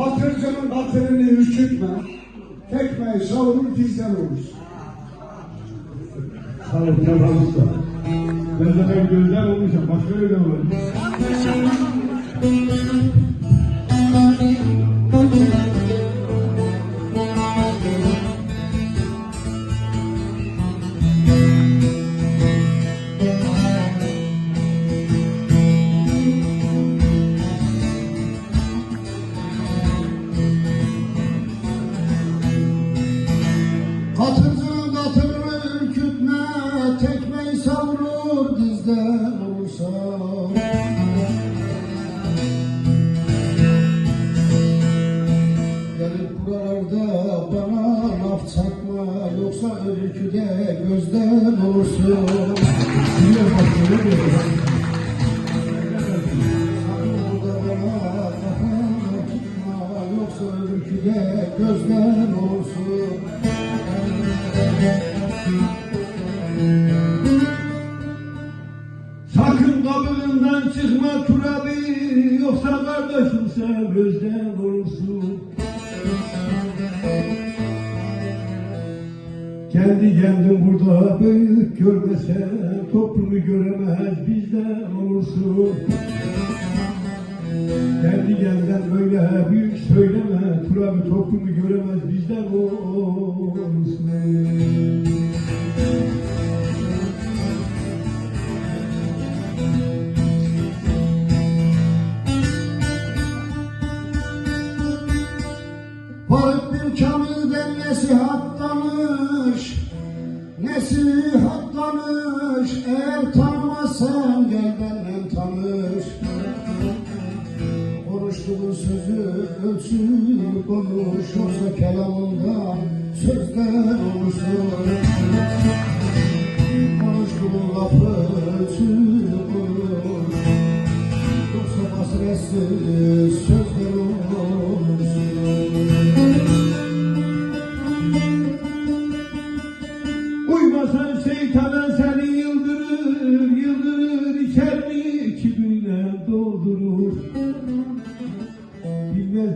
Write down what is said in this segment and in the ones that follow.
Batırcının batırını ürkütme. Tekmeyi savurur bizden olur. Sağ ol Kemal Usta. Ben zaten gözler olmuşum. Başka öyle olur. Tekmeyi savurur bizden olursa. Gelip buralarda bana laf çakma Yoksa öyküde gözden olursun Niye başka öyle olur? Sakın kardeşimse gözden olursun Kendi kendin burada büyük görmesen Toplumu göremez bizden olursun. Kendi kendinden böyle büyük söyleme Turabi toplumu göremez bizden olursun kamilden nesihatlanmış Nesihatlanmış Eğer tanımazsan gel benden tanış. Konuştuğun sözü ölçüp konuş Yoksa kelamından sözler olursun. Konuştuğun lafı ölçüp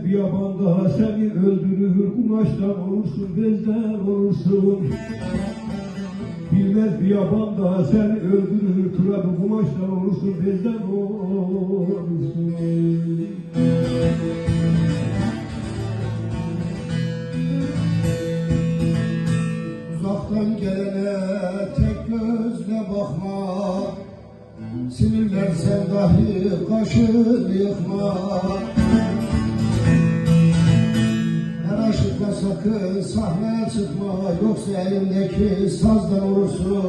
Yaban daha seni öldürür, kumaştan olursun, bezden olursun. Bilmez bir yaban daha seni öldürür, turabı kumaştan olursun, bezden olursun. Uzaktan gelene tek gözle bakma Sinirlensen dahi kaşını yıkma sakın sahneye çıkma Yoksa elindeki sazdan olursun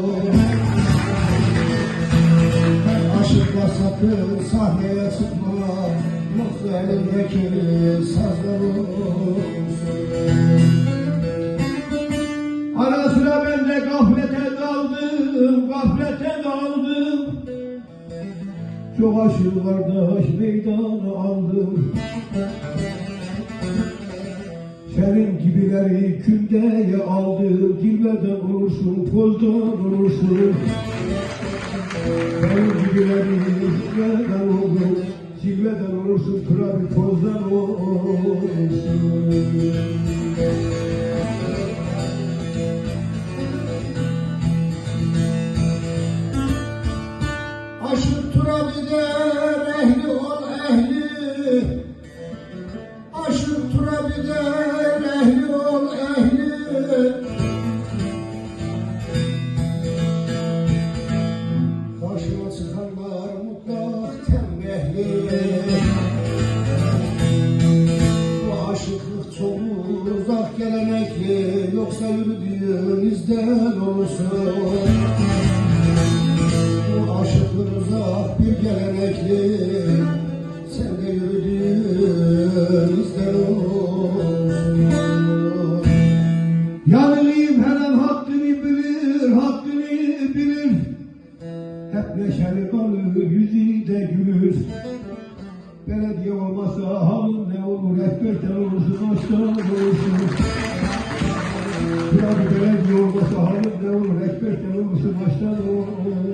aşıkla sakın sahneye çıkma Yoksa elindeki sazdan olursun Ara sıra ben de gaflete daldım, gaflete daldım. Çok aşık kardeş meydanı aldım. Senin gibileri kündeye aldım, cilveden olursun, pozdan olursun. Senin gibileri cilveden oldum, cilveden olursun, krabi pozdan olursun. Aşık Turabi'den Bu aşıklık çok uzak gelenekli Yoksa yürüdüğün izden olursun bu aşıkın uzak bir gelenekli Sen de yürüdüğün olsun. Yanılıyım kalır, yüzü de gülür. Belediye olmasa halın ne olur, görken olursun, aşktan olursun. Biraz belediye olmasa halın ne olur, görken olursun, aşktan olursun.